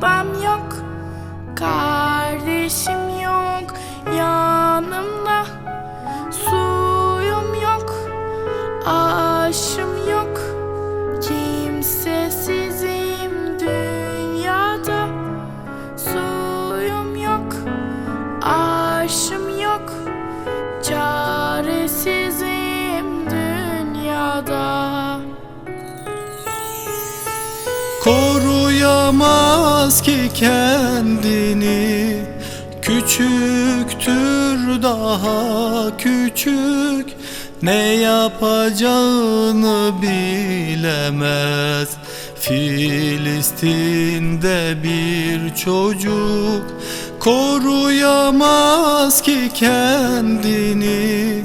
babam yok Kardeşim yok yanımda Suyum yok aşım yok. Kimsesizim dünyada Suyum yok aşım Koruyamaz ki kendini. Küçüktür daha küçük Ne yapacağını bilemez. Filistin'de bir çocuk Koruyamaz ki kendini.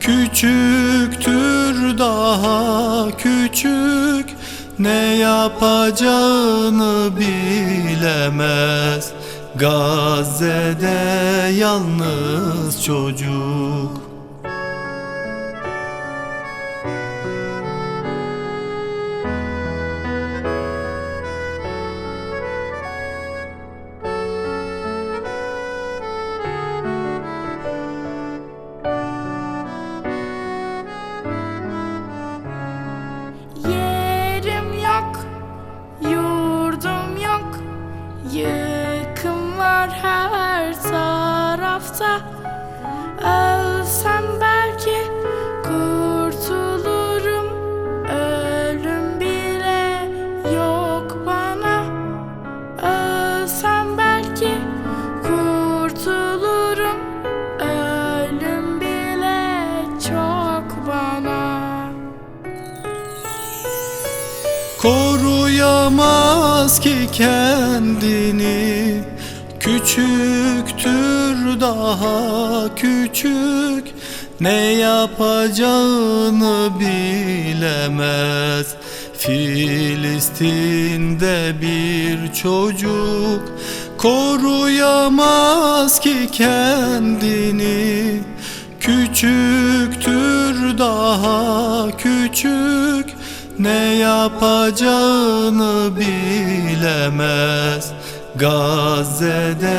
Küçüktür daha küçük Ne yapacağını bilemez. Gazze'de yalnız çocuk Koruyamaz ki kendini. Küçüktür daha küçük. Ne yapacağını bilemez. Filistin'de bir çocuk. Koruyamaz ki kendini. Küçüktür daha küçük ne yapacağını bilemez. Gazze'de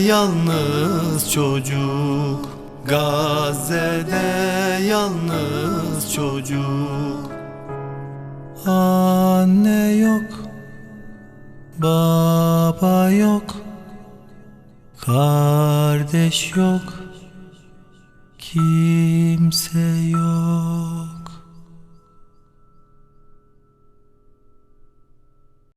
yalnız çocuk. Gazze'de yalnız çocuk. Anne yok Baba yok Kardeş yok Kimse yok